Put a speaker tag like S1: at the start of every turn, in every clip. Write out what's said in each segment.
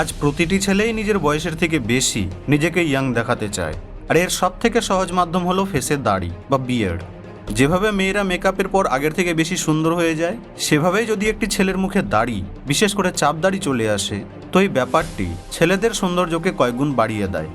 S1: আজ প্রতিটি ছেলেই নিজের বয়সের থেকে বেশি নিজেকে ইয়াং দেখাতে চায়। আর এর সব থেকে সহজ মাধ্যম হলো ফেসের দাড়ি বা বিয়ার্ড যেভাবে মেয়েরা মেকআপের পর আগের থেকে বেশি সুন্দর হয়ে যায়, সেভাবেই যদি একটি ছেলের মুখে দাড়ি, বিশেষ করে চাপ দাড়ি চলে আসে, তো এই ব্যাপারটি ছেলেদের সৌন্দর্যকে কয়েকগুণ বাড়িয়ে দেয়।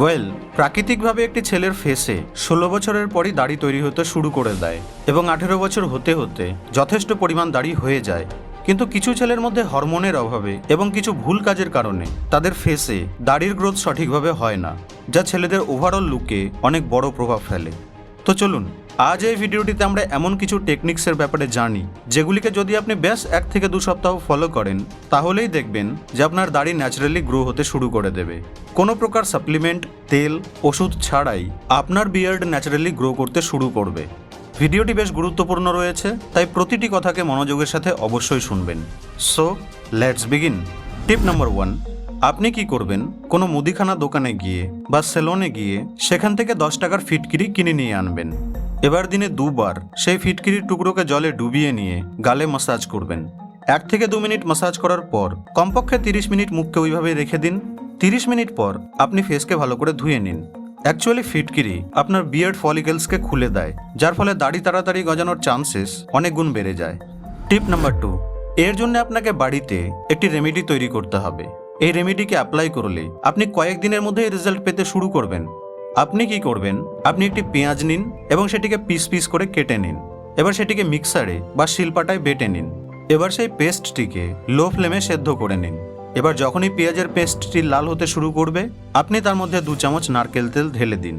S1: ওয়েল প্রাকৃতিকভাবে একটি ছেলের ফেসে ষোলো বছরের পরই দাড়ি তৈরি হতে শুরু করে দেয় এবং আঠেরো বছর হতে হতে যথেষ্ট পরিমাণ দাড়ি হয়ে যায়। কিন্তু কিছু ছেলের মধ্যে হরমোনের অভাবে এবং কিছু ভুল কাজের কারণে তাদের ফেসে দাড়ির গ্রোথ সঠিকভাবে হয় না, যা ছেলেদের ওভারঅল লুকে অনেক বড় প্রভাব ফেলে। তো চলুন, আজ এই ভিডিওটিতে আমরা এমন কিছু টেকনিক্সের ব্যাপারে জানি, যেগুলিকে যদি আপনি ব্যাস এক থেকে দু সপ্তাহ ফলো করেন, তাহলেই দেখবেন যে আপনার দাড়ি ন্যাচারালি গ্রো হতে শুরু করে দেবে। কোনো প্রকার সাপ্লিমেন্ট তেল, ওষুধ ছাড়াই আপনার বিয়ার্ড ন্যাচারালি গ্রো করতে শুরু করবে। ভিডিওটি বেশ গুরুত্বপূর্ণ রয়েছে, তাই প্রতিটি কথাকে মনোযোগের সাথে অবশ্যই শুনবেন। So let's begin tip number one আপনি কি করবেন? কোনো মুদিখানা দোকানে গিয়ে বা সেলুনে গিয়ে সেখান থেকে দশ টাকার ফিটকিরি কিনে নিয়ে আনবেন। এবার দিনে দুবার সেই ফিটকিরির টুকরোকে জলে ডুবিয়ে নিয়ে গালে মাসাজ করবেন। এক থেকে দু মিনিট মাসাজ করার পর কমপক্ষে তিরিশ মিনিট মুখকে ওইভাবে রেখে দিন। তিরিশ মিনিট পর আপনি ফেসকে ভালো করে ধুয়ে নিন। অ্যাকচুয়ালি ফিটকিরি আপনার বিয়ার্ড ফলিকেলসকে খুলে দেয়, যার ফলে দাড়ি তাড়াতাড়ি গজানোর চান্সেস অনেক গুণ বেড়ে যায়। টিপ নাম্বার টু এর জন্য আপনাকে বাড়িতে একটি রেমেডি তৈরি করতে হবে। এই রেমেডিকে অ্যাপ্লাই করলে আপনি কয়েকদিনের মধ্যেই রেজাল্ট পেতে শুরু করবেন। আপনি কি করবেন? আপনি একটি পেঁয়াজ নিন এবং সেটিকে পিস পিস করে কেটে নিন। এবার সেটিকে মিক্সারে বা শিলপাটায় বেটে নিন। এবার সেই পেস্টটিকে লো ফ্লেমে সেদ্ধ করে নিন। এবার যখনই পেঁয়াজের পেস্টটি লাল হতে শুরু করবে, আপনি তার মধ্যে দু চামচ নারকেল তেল ঢেলে দিন।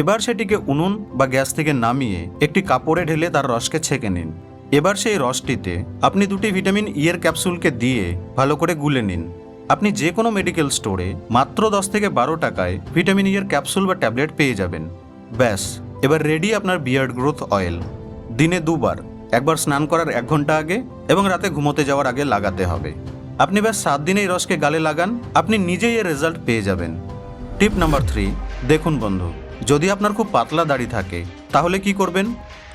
S1: এবার সেটিকে উনুন বা গ্যাস থেকে নামিয়ে একটি কাপড়ে ঢেলে তার রসকে ছেঁকে নিন। এবার সেই রসটিতে আপনি দুটি ভিটামিন ই এর ক্যাপসুলকে দিয়ে ভালো করে গুলে নিন। আপনি যে কোনো মেডিকেল স্টোরে মাত্র দশ থেকে বারো টাকায় ভিটামিন ই এর ক্যাপসুল বা ট্যাবলেট পেয়ে যাবেন। ব্যাস, এবার রেডি আপনার বিয়ার্ড গ্রোথ অয়েল। দিনে দুবার, একবার স্নান করার এক ঘণ্টা আগে এবং রাতে ঘুমোতে যাওয়ার আগে লাগাতে হবে। আপনি ব্যাস সাত দিনে এই রসকে গালে লাগান, আপনি নিজেই এর রেজাল্ট পেয়ে যাবেন। টিপ নাম্বার থ্রি দেখুন বন্ধু, যদি আপনার খুব পাতলা দাড়ি থাকে, তাহলে কি করবেন?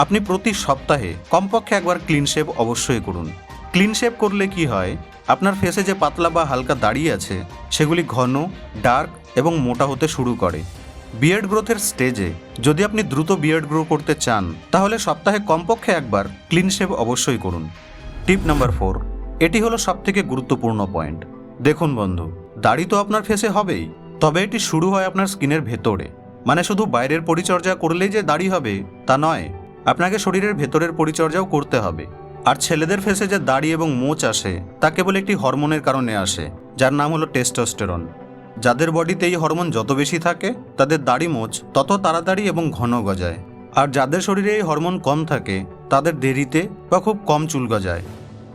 S1: আপনি প্রতি সপ্তাহে কমপক্ষে একবার ক্লিন শেভ অবশ্যই করুন। ক্লিন শেভ করলে কি হয়, আপনার ফেসে যে পাতলা বা হালকা দাড়ি আছে, সেগুলি ঘন ডার্ক এবং মোটা হতে শুরু করে। বিয়ার্ড গ্রোথের স্টেজে যদি আপনি দ্রুত বিয়ার্ড গ্রো করতে চান, তাহলে সপ্তাহে কমপক্ষে একবার ক্লিন শেভ অবশ্যই করুন। টিপ নাম্বার ফোর এটি হলো সবথেকে গুরুত্বপূর্ণ পয়েন্ট। দেখুন বন্ধু, দাড়ি তো আপনার ফেসে হবেই, তবে এটি শুরু হয় আপনার স্কিনের ভেতরে। মানে শুধু বাইরের পরিচর্যা করলেই যে দাড়ি হবে, তা নয়, আপনাকে শরীরের ভেতরের পরিচর্যাও করতে হবে। আর ছেলেদের ফেসে যে দাড়ি এবং মোচ আসে, তা কেবল একটি হরমোনের কারণে আসে, যার নাম হলো টেস্টোস্টেরন যাদের বডিতে এই হরমোন যত বেশি থাকে, তাদের দাড়ি মোচ তত তাড়াতাড়ি এবং ঘন গজায়। আর যাদের শরীরে এই হরমোন কম থাকে, তাদের দেরিতে বা খুব কম চুল গজায়।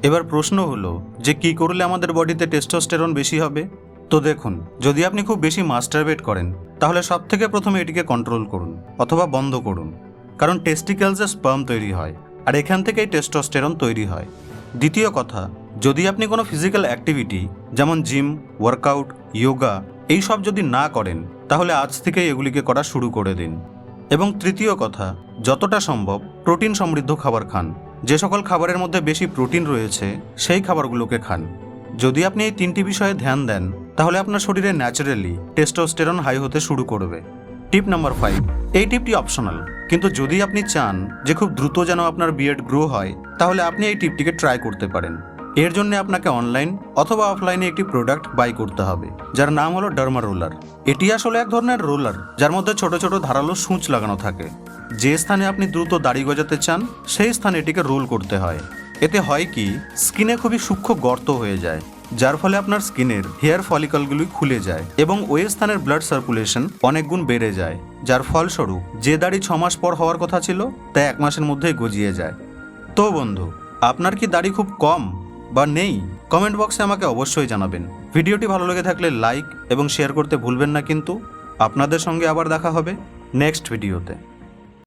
S1: এবার প্রশ্ন হলো, যে কি করলে আমাদের বডিতে টেস্টোস্টেরন বেশি হবে? তো দেখুন, যদি আপনি খুব বেশি মাস্টারবেট করেন, তাহলে সব থেকে প্রথমে এটিকে কন্ট্রোল করুন, অথবা বন্ধ করুন। কারণ টেস্টিক্যালসে স্পার্ম তৈরি হয়, আর এখান থেকেই টেস্টোস্টেরন তৈরি হয়। দ্বিতীয় কথা, যদি আপনি কোনো ফিজিক্যাল অ্যাক্টিভিটি যেমন জিম ওয়ার্কআউট যোগা এই সব যদি না করেন, তাহলে আজ থেকেই এগুলিকে করা শুরু করে দিন। এবং তৃতীয় কথা, যতটা সম্ভব প্রোটিন সমৃদ্ধ খাবার খান। যে সকল খাবারের মধ্যে বেশি প্রোটিন রয়েছে, সেই খাবারগুলোকে খান। যদি আপনি এই তিনটি বিষয়ে ধ্যান দেন, তাহলে আপনার শরীরে ন্যাচারালি টেস্টোস্টেরন হাই হতে শুরু করবে। টিপ নাম্বার ফাইভ, এই টিপটি অপশনাল। কিন্তু যদি আপনি চান যে খুব দ্রুত যেন আপনার বিয়ার্ড গ্রো হয়, তাহলে আপনি এই টিপটিকে ট্রাই করতে পারেন। এর জন্য আপনাকে অনলাইন অথবা অফলাইনে একটি প্রোডাক্ট বাই করতে হবে, যার নাম হলো ডার্মা রোলার এটি আসলে এক ধরনের রোলার, যার মধ্যে ছোট ছোট ধারালো সূঁচ লাগানো থাকে। যে স্থানে আপনি দ্রুত দাড়ি গজাতে চান, সেই স্থানে এটিকে রোল করতে হয়। এতে হয় কি, স্কিনে খুবই সূক্ষ্ম গর্ত হয়ে যায়, যার ফলে আপনার স্কিনের হেয়ার ফলিকলগুলি খুলে যায় এবং ওই স্থানের ব্লাড সার্কুলেশন অনেক গুণ বেড়ে যায়, যার ফলস্বরূপ যে দাড়ি ছ মাস পর হওয়ার কথা ছিল, তা এক মাসের মধ্যেই গজিয়ে যায়। তো বন্ধু, আপনার কি দাড়ি খুব কম বা নেই? কমেন্ট বক্সে আমাকে অবশ্যই জানাবেন। ভিডিওটি ভালো লেগে থাকলে লাইক এবং শেয়ার করতে ভুলবেন না কিন্তু। আপনাদের সঙ্গে আবার দেখা হবে নেক্সট ভিডিওতে।